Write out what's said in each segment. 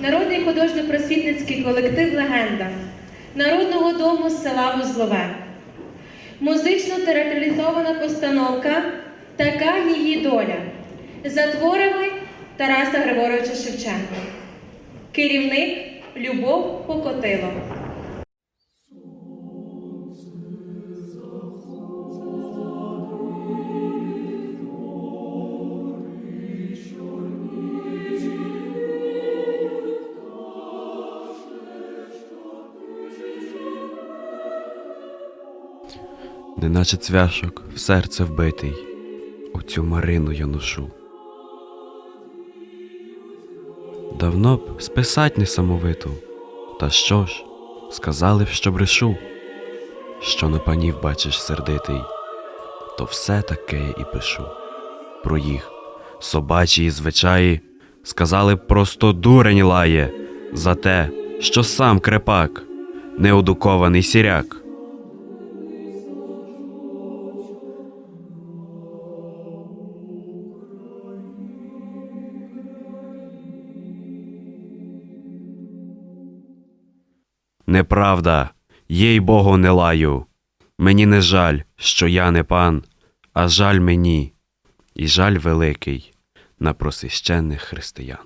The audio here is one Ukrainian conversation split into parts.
народний художньо-просвітницький колектив Легенда Народного дому села Вузлове. Музично театралізована постановка Така її доля за творами Тараса Григоровича Шевченка. Керівник Любов Покотило. Неначе цвяшок в серце вбитий, оцю Марину я ношу. Давно б списать несамовиту, та що ж, сказали б, що брешу, що на панів бачиш сердитий, то все таке і пишу. Про їх собачі звичаї сказали б просто дурень лає за те, що сам крепак, неодукований сіряк. Неправда, їй Богу не лаю. Мені не жаль, що я не пан, а жаль мені, і жаль великий на просвященних християн.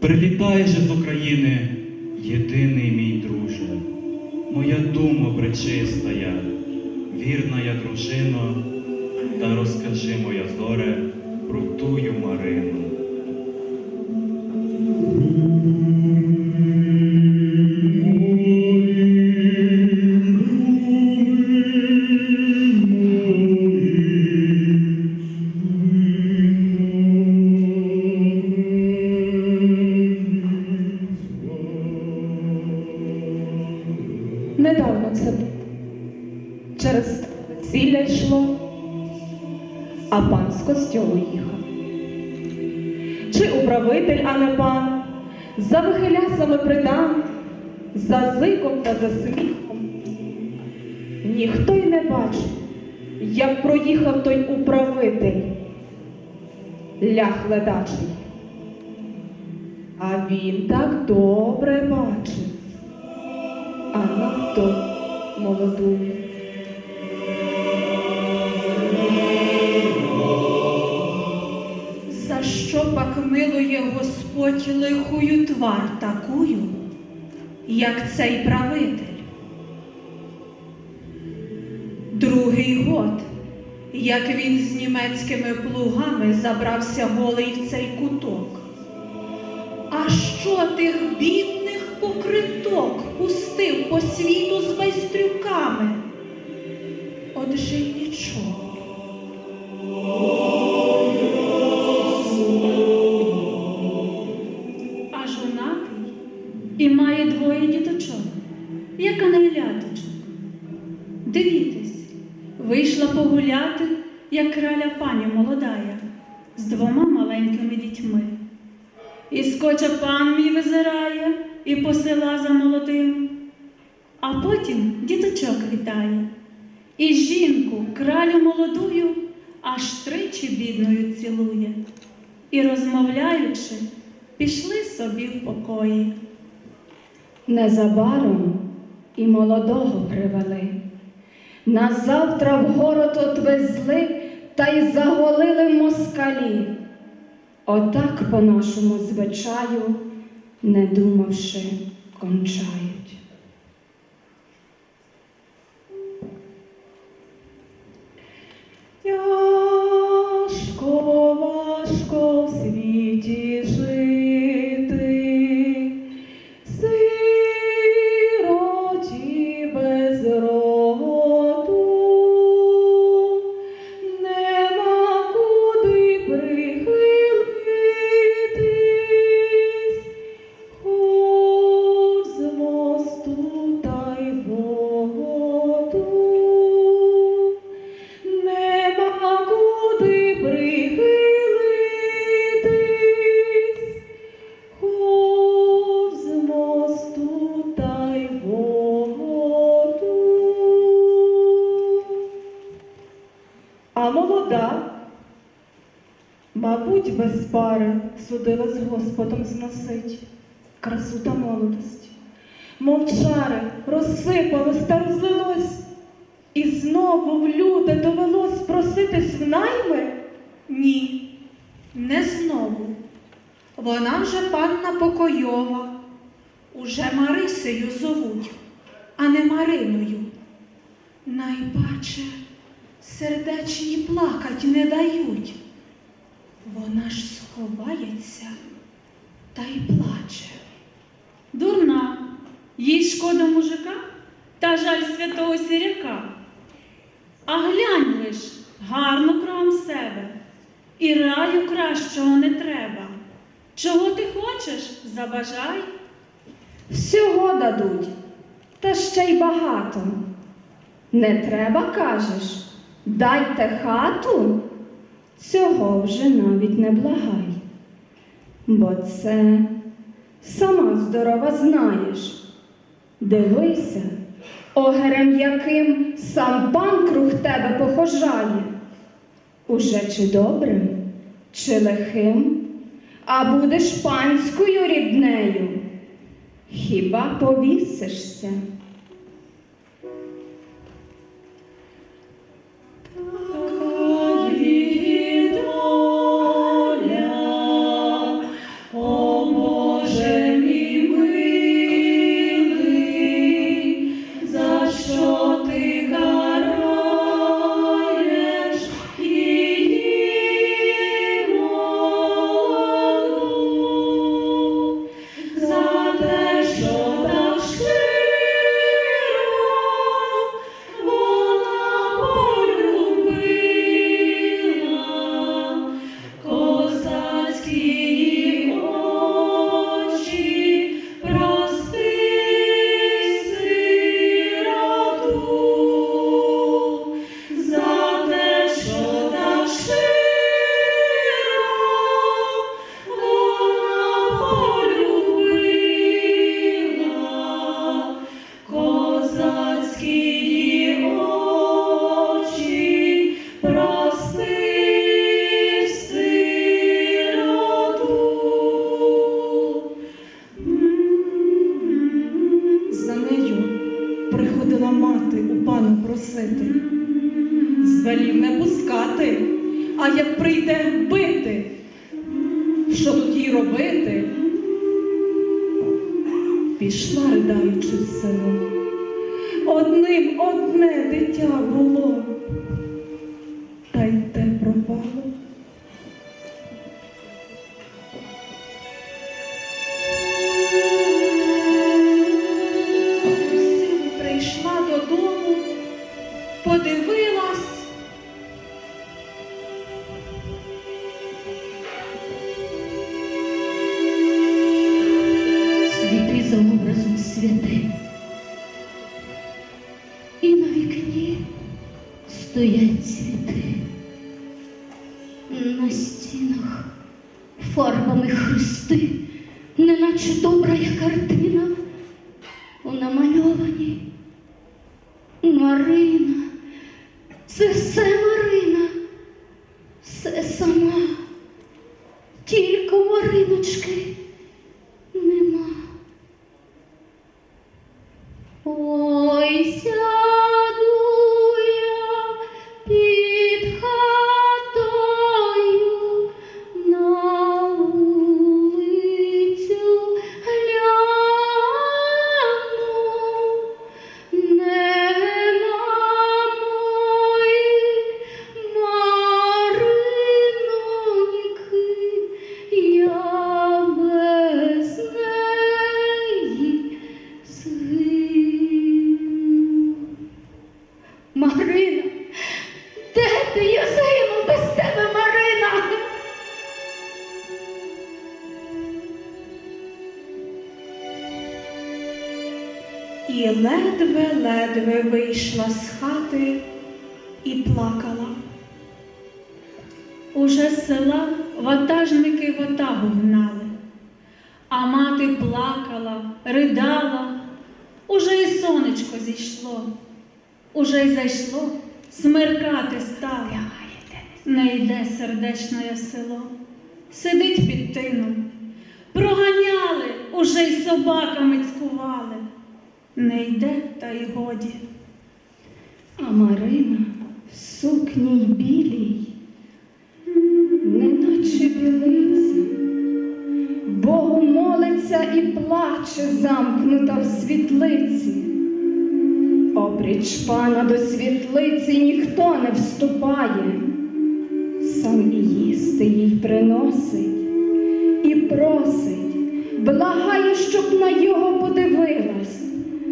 Прилітай же з України, єдиний мій моя дума пречистая, вірна я дружина, та розкажи, моя зоре, про тую Марину. З їхав. Чи управитель, а не пан, за вихилясами придам, за зиком та за сміхом. Ніхто й не бачив, як проїхав той управитель, лях ледачий. А він так добре бачив а надто молоду. Господь лихую твар такую, як цей правитель? Другий год, як він з німецькими плугами забрався голий в цей куток. А що тих бідних покриток пустив по світу з байстрюками? Отже має двоє діточок, як анеляточок. Дивітесь, вийшла погуляти, як краля пані молодая, з двома маленькими дітьми. І скоча пан мій визирає і посила за молодим, а потім діточок вітає. І жінку, кралю молодую, аж тричі бідною цілує. І розмовляючи, пішли собі в покої. Незабаром і молодого привели. Назавтра в город отвезли та й заголили москалі. Отак по нашому звичаю, не думавши, кончають. Важко Мабуть, без пари судила з Господом зносить красу та молодость. Мовчари розсипалось та розлилось, і знову в люди довелось проситись в найми. Ні, не знову. Вона вже панна покойова, уже Марисею зовуть, а не Мариною. Найбаче сердечні плакать не дають. Вона ж сховається та й плаче. Дурна, їй шкода мужика та жаль святого сіряка. А глянь лиш, гарно кругом себе, і раю кращого не треба. Чого ти хочеш, забажай. Всього дадуть, та ще й багато. Не треба, кажеш, дайте хату, цього вже навіть не благай. Бо це сама здорова знаєш. Дивися, огерем яким сам пан круг тебе похожає. Уже чи добрим, чи лихим, а будеш панською ріднею. Хіба повісишся? Приходила мати у пана просити. Звелів не пускати, а як прийде бити. Що тут їй робити? Пішла, ридаючи в село. Одним одне дитя було, святим. І на вікні стоять цвіти. На стінах фарбами хрести, неначе добра як картина. Плакала. Уже з села ватажники ватагу гнали, а мати плакала, ридала, уже і сонечко зійшло, уже й зайшло, смеркати стало. Не йде сердечне село, сидить під тином. Проганяли, уже й собаками цькували. Не йде, та й годі. А Марина сукні й білій, неначе білиця, Богу молиться і плаче, замкнута в світлиці. Обріч пана до світлиці ніхто не вступає, сам і їсти їй приносить і просить, благає, щоб на його подивилась,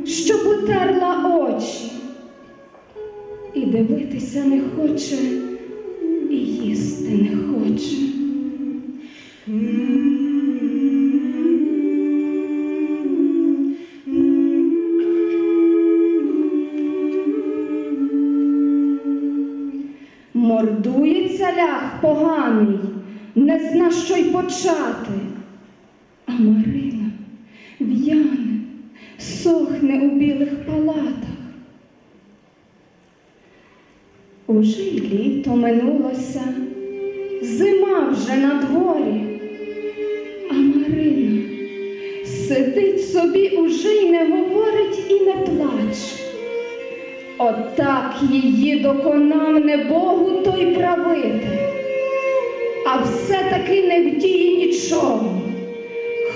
щоб утерла очі. Дивитися не хоче, і їсти не хоче. Мордується ляг поганий, не зна, що й почати. А Марина в'яне, сохне у білих палатах. Уже й літо минулося, зима вже на дворі, а Марина сидить собі уже й не говорить і не плаче. Отак її доконав не Богу той правитель, а все-таки не вдіє нічого.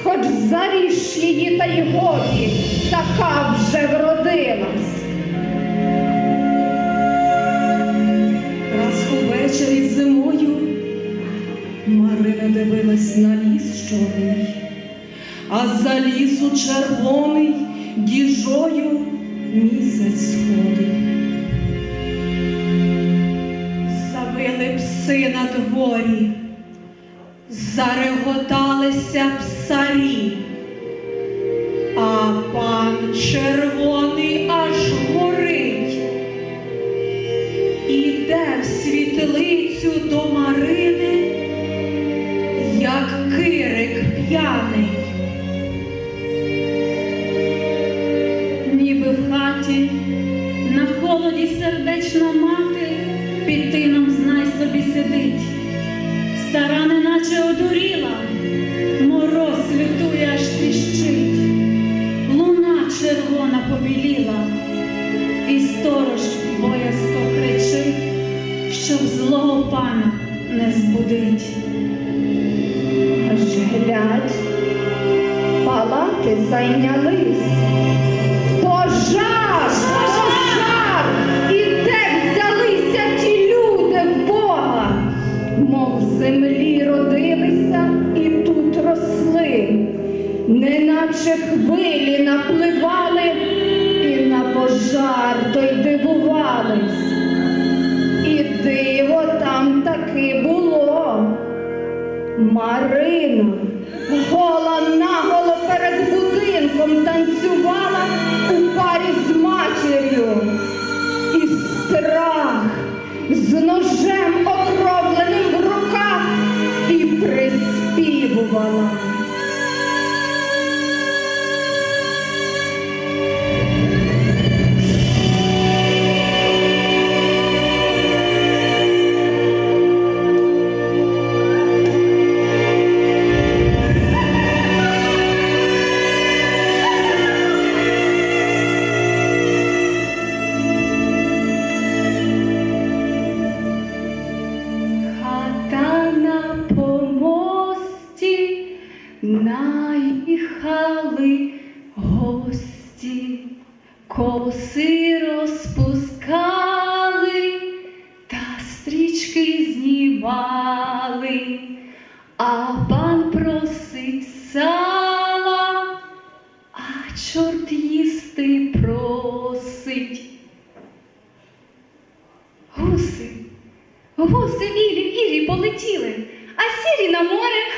Хоч заріж її та й годі, така вже вродилась. Раз увечері зимою Марина дивилась на ліс чорний, а за лісу червоний діжою місяць сходив. Завили пси на дворі, зареготалися псарі, а пан червоний світлицю до Марини, як кирик п'яний. Ніби в хаті на холоді сердечна мати під тином знай собі сидить. Стара Марина гола наголо перед будинком танцювала у парі з матір'ю. І страх з ножем окровленим в руках і приспівувала. Наїхали гості, коси розпускали та стрічки знімали, а пан просить сала, а чорт їсти просить. Гуси. Гуси вілі вірі полетіли, а сірі на море.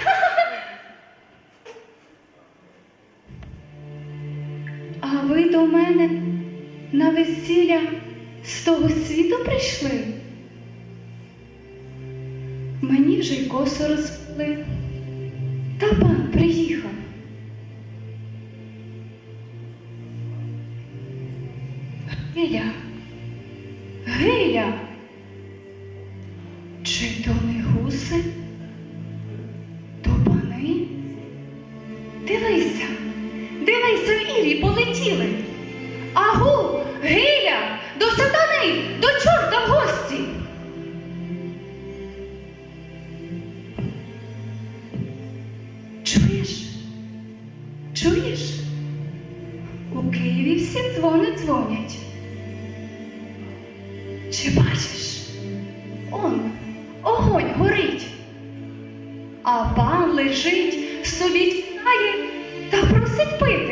На весілля з того світу прийшли? Мені вже й косу розплели. Та пан приїхав. Гиля, Гиля, У всі дзвони дзвонять. Чи бачиш? Он, огонь горить, а пан лежить, собі тікає та просить пити.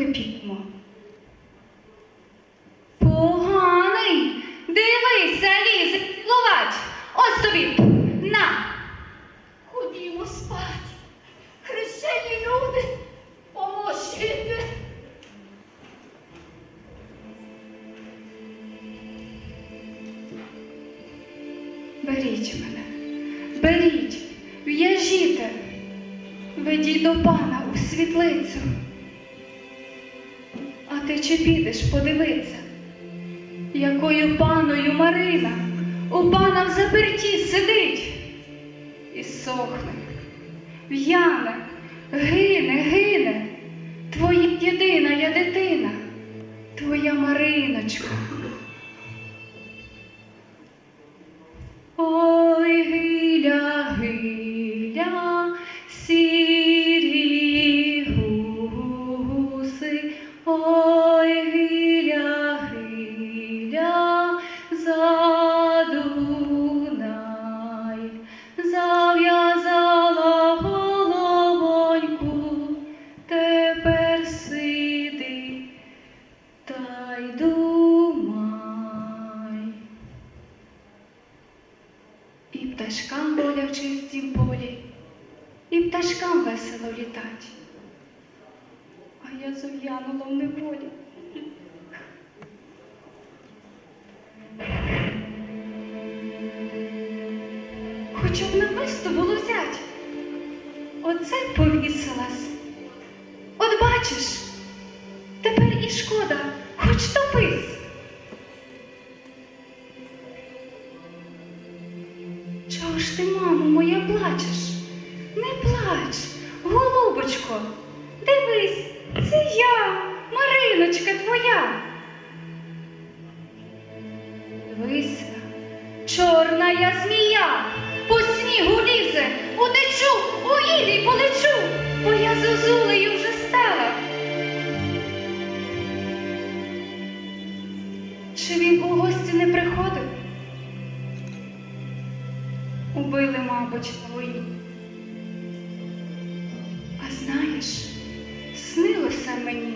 До церкви якою паною Марина. У пана в заперті сидить і сохне, в'яне, гине, гине, твоя єдина я дитина, твоя Мариночка. Ой, пташкам весело літать. А я зов'янула в неволі. Хоча б намисто було взять. Оце повісилась. Голубочко, дивись, це я, Мариночка твоя. Дивися, чорна я змія, по снігу лізе, утечу, у ілі полечу, бо я зозулею вже стала. Чи він у гості не приходив? Убили, мабуть, на знаєш, снилося мені,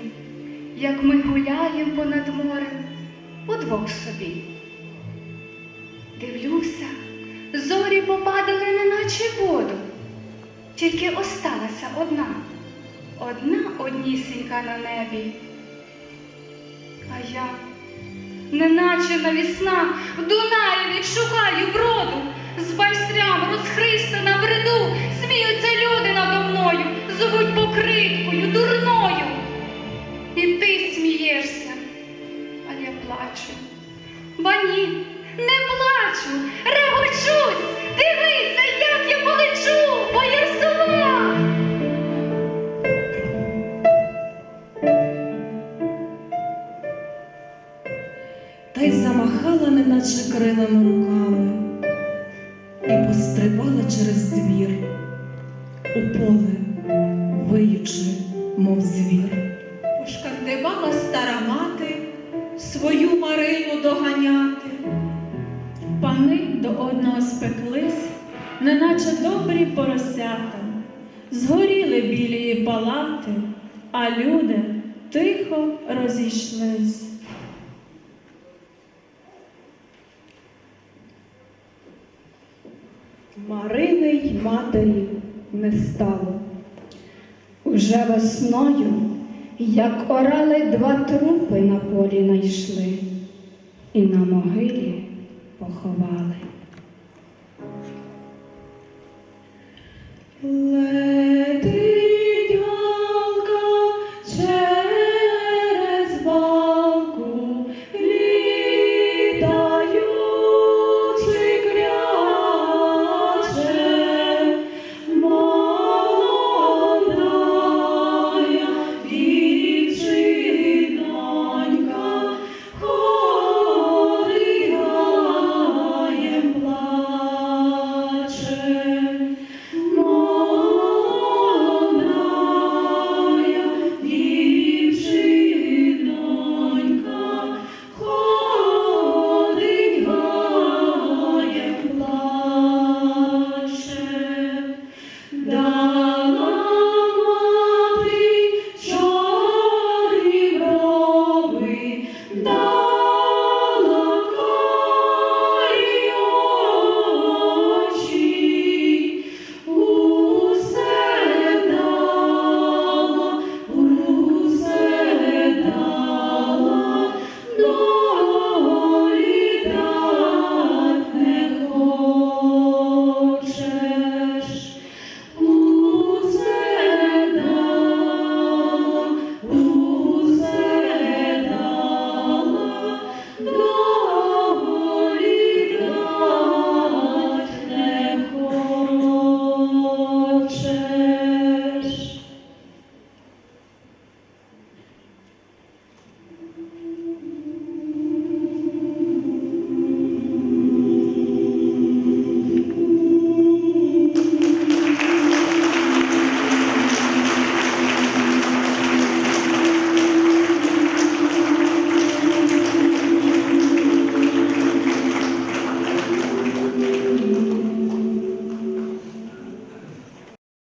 як ми гуляємо понад морем удвох собі. Дивлюся, зорі попадали неначе воду, тільки осталася одна, одна однісінька на небі. А я, неначе навісна, в Дунаєві шукаю броду, з байстрям розхристана бреду, сміються люди надо мною, зовуть покриткою, дурною. І ти смієшся, а я плачу. Ба ні, не плачу, регочусь, дивися, як я полечу, бо я сова. та й замахала, неначе крилами руками, звір. Пошкандибала стара мати свою Марину доганяти. Пани до одного спеклись, неначе добрі поросята, згоріли білі палати, а люди тихо розійшлись. Марини й матері не стало. Уже весною, як орали, два трупи на полі найшли і на могилі поховали.